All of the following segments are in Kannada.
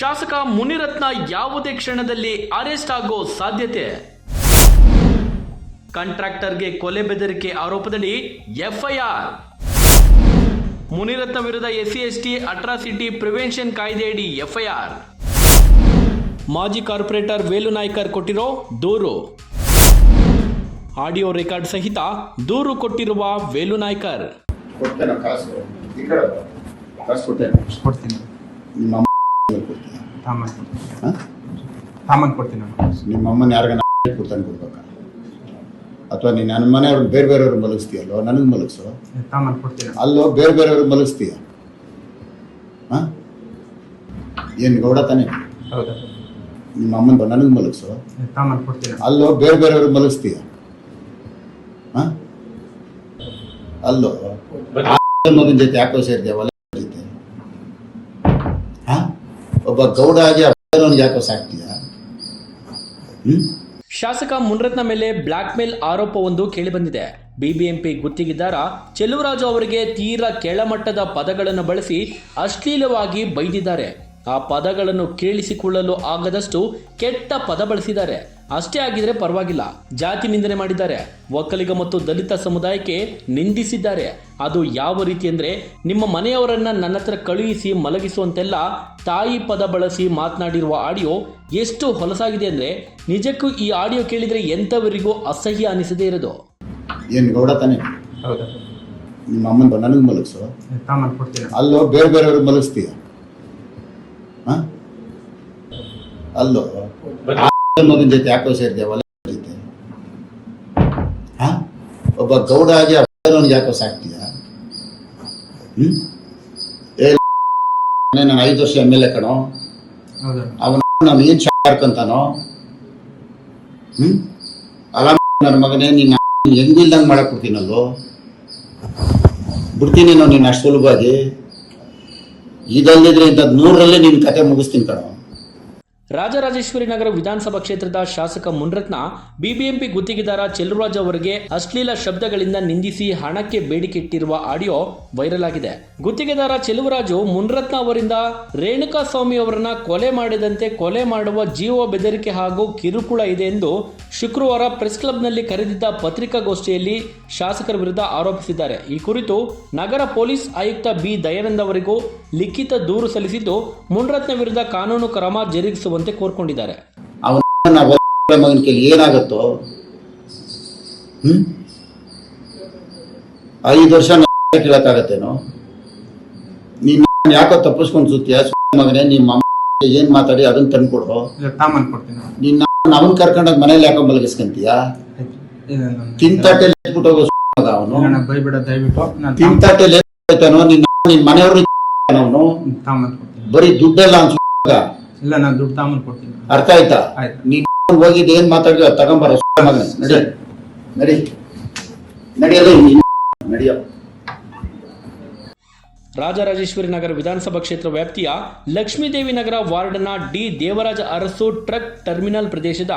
ಶಾಸಕ ಮುನಿರತ್ನ ಯಾವುದೇ ಕ್ಷಣದಲ್ಲಿ ಅರೆಸ್ಟ್ ಆಗೋ ಸಾಧ್ಯತೆ? ಕಾಂಟ್ರಾಕ್ಟರ್ಗೆ ಕೊಲೆ ಬೆದರಿಕೆ ಆರೋಪದಲ್ಲಿ ಎಫ್ಐಆರ್. ಮುನಿರತ್ನ ವಿರುದ್ಧ ಎಸ್ಸಿ ಎಸ್ಟಿ ಅಟ್ರಾಸಿಟಿ ಪ್ರಿವೆನ್ಷನ್ ಕಾಯ್ದೆಯಡಿ ಎಫ್ಐಆರ್. ಮಾಜಿ ಕಾರ್ಪೊರೇಟರ್ ವೇಲು ನಾಯ್ಕರ್ ಕೊಟ್ಟಿರೋ ದೂರು. ಆಡಿಯೋ ರೆಕಾರ್ಡ್ ಸಹಿತ ದೂರು ಕೊಟ್ಟಿರುವ ವೇಲು ನಾಯ್ಕರ್. ಕಾಸು ಕೊಡ್ತೇನೆ. ನಿಮ್ಮ ತಾಮನ್ ಕೊಡ್ತೀನಿ ಹಾಂ ತಾಮನ್ ಕೊಡ್ತೀನಿ ನಿಮ್ಮ ಅಮ್ಮನ ಯಾರಿಗಾನ ಕೊಡ್ತಾನೆ ಕೊಡ್ಬೇಕಾ? ಅಥವಾ ನೀನು ನನ್ನ ಮನೆಯವ್ರನ್ನ ಬೇರೆ ಬೇರೆಯವ್ರು ಮಲಗಿಸ್ತೀಯಲ್ಲೋ? ನನಗೆ ಮಲಗಿಸು? ತಾಮನ್ ಕೊಡ್ತೀನಿ ಅಲ್ಲೋ ಬೇರೆ ಬೇರೆಯವ್ರು ಮಲಗಿಸ್ತೀಯ? ಹಾಂ? ಏನು ಗೌಡ ತಾನೆ? ಹೌದಾ. ನಿಮ್ಮ ಅಮ್ಮನ ನನಗೆ ಮಲಗಿಸು? ತಾಮನ್ ಕೊಡ್ತೀನಿ ಅಲ್ಲೋ ಬೇರೆ ಬೇರೆಯವ್ರು ಮಲಗಿಸ್ತೀಯ? ಹಾಂ? ಅಲ್ಲೋ ಮಗನ ಜೊತೆ ಯಾಕೋ ಸೇರಿದೆ ಒಲೆ ಜೊತೆ ಹಾಂ ಒಬ್ಬ ಗೌಡಾಗಿ ಯಾಕೋ ಸಾಕ್ತೀಯ ಹ್ಞೂ ಶಾಸಕ ಮುನ್ರತ್ನ ಮೇಲೆ ಬ್ಲಾಕ್ ಮೇಲ್ ಆರೋಪವೊಂದು ಕೇಳಿಬಂದಿದೆ. ಬಿಬಿಎಂಪಿ ಗುತ್ತಿಗೆದಾರ ಚೆಲುವರಾಜು ಅವರಿಗೆ ತೀರಾ ಕೆಳಮಟ್ಟದ ಪದಗಳನ್ನು ಬಳಸಿ ಅಶ್ಲೀಲವಾಗಿ ಬೈದಿದ್ದಾರೆ. ಆ ಪದಗಳನ್ನು ಕೇಳಿಸಿಕೊಳ್ಳಲು ಆಗದಷ್ಟು ಕೆಟ್ಟ ಪದ ಬಳಸಿದ್ದಾರೆ. ಅಷ್ಟೇ ಆಗಿದ್ರೆ ಪರವಾಗಿಲ್ಲ. ಜಾತಿ ನಿಂದನೆ ಮಾಡಿದ್ದಾರೆ. ಒಕ್ಕಲಿಗ ಮತ್ತು ದಲಿತ ಸಮುದಾಯಕ್ಕೆ ನಿಂದಿಸಿದ್ದಾರೆ. ಅದು ಯಾವ ರೀತಿ ಅಂದ್ರೆ ನಿಮ್ಮ ಮನೆಯವರನ್ನ ನನ್ನ ಹತ್ರ ಕಳುಹಿಸಿ ಮಲಗಿಸುವಂತೆಲ್ಲ ತಾಯಿ ಪದ ಬಳಸಿ ಮಾತನಾಡಿರುವ ಆಡಿಯೋ ಎಷ್ಟು ಹೊಲಸಾಗಿದೆ ಅಂದ್ರೆ ನಿಜಕ್ಕೂ ಈ ಆಡಿಯೋ ಕೇಳಿದ್ರೆ ಎಂಥವರಿಗೂ ಅಸಹ್ಯ ಅನಿಸದೇ ಇರೋದು. ಏನು ಗೌಡ ತಾನೆ? ಹೌದಾ. ನಿಮ್ಮ ಅಮ್ಮನ ನನಗೆ ಮಲಗಿಸು. ಅಲ್ಲೋ ಬೇರೆ ಬೇರೆಯವ್ರಿಗೆ ಮಲಗಿಸ್ತೀಯ? ಅಲ್ಲೋ? ಮಗನ ಜೊತೆ ಯಾಕೋ ಸೇರಿದೆ? ಒಲೆ ಜೊತೆ. ಒಬ್ಬ ಗೌಡ ಆಗಿ ಅವನಿಗೆ ಯಾಕೋ ಸಾಕ್ತೀಯ? ನಾನು ಐದು ವರ್ಷ ಎಂ ಎಲ್ ಎ ಕಣೋ. ಅವನ ನಾನು ಏನ್ ಶಾರ್ಕಂತಾನೋ ಹ್ಮ್? ಅಲ್ಲ ನನ್ನ ಮಗನೇ ನೀನು ಹೆಂಗಿಲ್ದಂಗೆ ಮಾಡಕ್ ಬಿಡ್ತೀನಲ್ಲೋ ಬಿಡ್ತೀನಿ ನಾನು ನೀನು ಅಷ್ಟು ಸುಲಭವಾಗಿ. ಇದಲ್ಲದಿದ್ರೆ ಇಂಥದ್ದು ನೂರರಲ್ಲೇ ನಿನ್ನ ಕತೆ ಮುಗಿಸ್ತೀನಿ ಕಣೋ. ರಾಜರಾಜೇಶ್ವರಿ ನಗರ ವಿಧಾನಸಭಾ ಕ್ಷೇತ್ರದ ಶಾಸಕ ಮುನ್ರತ್ನ ಬಿಬಿಎಂಪಿ ಗುತ್ತಿಗೆದಾರ ಚೆಲುವರಾಜ್ ಅವರಿಗೆ ಅಶ್ಲೀಲ ಶಬ್ದಗಳಿಂದ ನಿಂದಿಸಿ ಹಣಕ್ಕೆ ಬೇಡಿಕೆ ಇಟ್ಟಿರುವ ಆಡಿಯೋ ವೈರಲ್ ಆಗಿದೆ. ಗುತ್ತಿಗೆದಾರ ಚೆಲುವರಾಜು ಮುನ್ರತ್ನ ಅವರಿಂದ ರೇಣುಕಾ ಸ್ವಾಮಿ ಅವರನ್ನ ಕೊಲೆ ಮಾಡಿದಂತೆ ಕೊಲೆ ಮಾಡುವ ಜೀವ ಬೆದರಿಕೆ ಹಾಗೂ ಕಿರುಕುಳ ಇದೆ ಎಂದು ಶುಕ್ರವಾರ ಪ್ರೆಸ್ ಕ್ಲಬ್ನಲ್ಲಿ ಕರೆದಿದ್ದ ಪತ್ರಿಕಾಗೋಷ್ಠಿಯಲ್ಲಿ ಶಾಸಕರ ವಿರುದ್ಧ ಆರೋಪಿಸಿದ್ದಾರೆ. ಈ ಕುರಿತು ನಗರ ಪೊಲೀಸ್ ಆಯುಕ್ತ ಬಿ ದಯಾನಂದ್ ಅವರಿಗೂ ಲಿಖಿತ ದೂರು ಸಲ್ಲಿಸಿದ್ದು ಮುನ್ರತ್ನ ವಿರುದ್ಧ ಕಾನೂನು ಕ್ರಮ ಜರುಗಿಸುವಂತೆ ಕೋರ್ಕೊಂಡಿದ್ದಾರೆ. ಅವನ ಮಗನ ಕೈಲಿ ಏನಾಗುತ್ತೋ? ಐದು ವರ್ಷ ಕೇಳಕ್ಕಾಗತ್ತೇನೋ? ನೀನು ಯಾಕೋ ತಪ್ಪಿಸ್ಕೊಂಡು ಸುತ್ತೀಯ? ಸುಮ್ಮನೆ ಮಗನೇ ನಿಮ್ಮ ಏನ್ ಏನು ಮಾತಾಡಿ ಅದನ್ನ ತಂದ್ಕೊಡು ನಿನ್ನ ಅವನ್ ಕರ್ಕೊಂಡಾಗ ಮನೇಲಿ ಯಾಕೋ ಮಲಗಿಸ್ಕೊಂತೀಯ? ತಿಂತಾಟೆಲ್ ಎತ್ಬಿಟ್ಟು ಹೋಗೋ ಮಗ ಅವನು? ತಿಂತಾಟೆಲ್ ಎತ್ತಾನೋ ನಿನ್ನ ನಿನ್ ಮನೆಯವ್ರು ಅವನು ಬರೀ ದುಡ್ಡೆಲ್ಲ ಅನ್ಸ್ ಇಲ್ಲ ನಾನು ದುಡ್ಡು ತಾಮನ್ ಕೊಡ್ತೀನಿ. ಅರ್ಥ ಆಯ್ತಾ? ಆಯ್ತು. ನೀನ್ ಹೋಗಿದ್ದು ಏನ್ ಮಾತಾಡಿದ ತಗೊಂಬರ ಮಗನ. ನಡಿ. ನಡಿ. ನಡಿಯಲ್ಲ ನಡಿಯೋ. ರಾಜರಾಜೇಶ್ವರಿ ನಗರ ವಿಧಾನಸಭಾ ಕ್ಷೇತ್ರ ವ್ಯಾಪ್ತಿಯ ಲಕ್ಷ್ಮೀದೇವಿ ನಗರ ವಾರ್ಡ್ನ D Devaraja Arasu truck terminal ಪ್ರದೇಶದ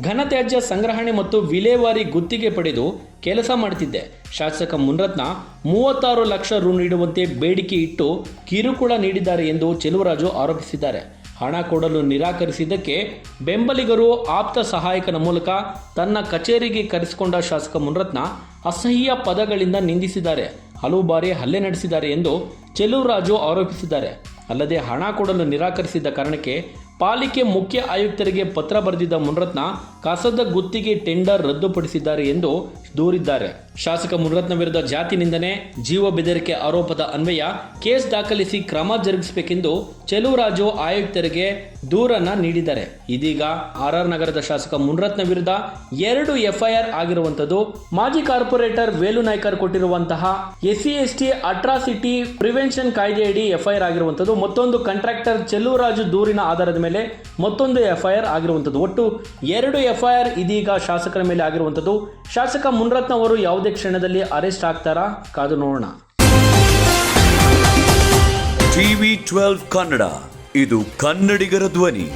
ಘನತ್ಯಾಜ್ಯ ಸಂಗ್ರಹಣೆ ಮತ್ತು ವಿಲೇವಾರಿ ಗುತ್ತಿಗೆ ಪಡೆದು ಕೆಲಸ ಮಾಡುತ್ತಿದ್ದೆ ಶಾಸಕ ಮುನ್ರತ್ನ ಮೂವತ್ತಾರು ಲಕ್ಷ ರು ನೀಡುವಂತೆ ಬೇಡಿಕೆ ಇಟ್ಟು ಕಿರುಕುಳ ನೀಡಿದ್ದಾರೆ ಎಂದು ಚೆಲುವರಾಜು ಆರೋಪಿಸಿದ್ದಾರೆ. ಹಣ ಕೊಡಲು ನಿರಾಕರಿಸಿದ್ದಕ್ಕೆ ಬೆಂಬಲಿಗರು ಆಪ್ತ ಸಹಾಯಕನ ಮೂಲಕ ತನ್ನ ಕಚೇರಿಗೆ ಕರೆಸಿಕೊಂಡ ಶಾಸಕ ಮುನ್ರತ್ನ ಅಸಹ್ಯ ಪದಗಳಿಂದ ನಿಂದಿಸಿದ್ದಾರೆ. ಹಲವು ಬಾರಿ ಹಲ್ಲೆ ನಡೆಸಿದ್ದಾರೆ ಎಂದು ಚೆಲುವರಾಜು ಆರೋಪಿಸಿದ್ದಾರೆ. ಅಲ್ಲದೆ ಹಣ ಕೊಡಲು ನಿರಾಕರಿಸಿದ್ದ ಕಾರಣಕ್ಕೆ ಪಾಲಿಕೆ ಮುಖ್ಯ ಆಯುಕ್ತರಿಗೆ ಪತ್ರ ಬರೆದಿದ್ದ ಮುನರತ್ನ ಕಸದ ಗುತ್ತಿಗೆ ಟೆಂಡರ್ ರದ್ದುಪಡಿಸಿದ್ದಾರೆ ಎಂದು ದೂರಿದ್ದಾರೆ. ಶಾಸಕ ಮುನರತ್ನ ವಿರುದ್ಧ ಜಾತಿ ನಿಂದನೆ, ಜೀವ ಬೆದರಿಕೆ ಆರೋಪದ ಅನ್ವಯ, ಕೇಸ್ ದಾಖಲಿಸಿ ಕ್ರಮ ಜರುಗಿಸಬೇಕೆಂದು ಚೆಲುವರಾಜು ಆಯುಕ್ತರಿಗೆ ದೂರನ್ನ ನೀಡಿದ್ದಾರೆ. ಇದೀಗ ಆರ್ ಆರ್ ನಗರದ ಶಾಸಕ ಮುನರತ್ನ ವಿರುದ್ಧ ಎರಡು ಎಫ್ಐಆರ್ ಆಗಿರುವಂತದ್ದು ಮಾಜಿ ಕಾರ್ಪೊರೇಟರ್ ವೇಲು ನಾಯ್ಕರ್ ಕೊಟ್ಟಿರುವಂತಹ ಎಸ್ಸಿ ಎಸ್ಟಿ ಅಟ್ರಾಸಿಟಿ ಪ್ರಿವೆನ್ಷನ್ ಕಾಯ್ದೆಯಡಿ ಎಫ್ಐಆರ್ ಆಗಿರುವಂತದ್ದು ಮತ್ತೊಂದು ಕಾಂಟ್ರಾಕ್ಟರ್ ಚೆಲುವರಾಜು ದೂರಿನ ಆಧಾರದ ಮೇಲೆ ಮತ್ತೊಂದು ಎಫ್ಐಆರ್ ಆಗಿರುವಂಥದ್ದು. ಒಟ್ಟು ಎರಡು ಎಫ್ಐಆರ್ ಇದೀಗ ಶಾಸಕರ ಮೇಲೆ ಆಗಿರುವಂಥದ್ದು. ಶಾಸಕ ಮುನ್ರತ್ನ ಅವರು ಯಾವುದೇ ಕ್ಷಣದಲ್ಲಿ ಅರೆಸ್ಟ್ ಆಗ್ತಾರಾ? ಕಾದು ನೋಡೋಣ. TV twelve Kannada. ಇದು ಕನ್ನಡಿಗರ ಧ್ವನಿ.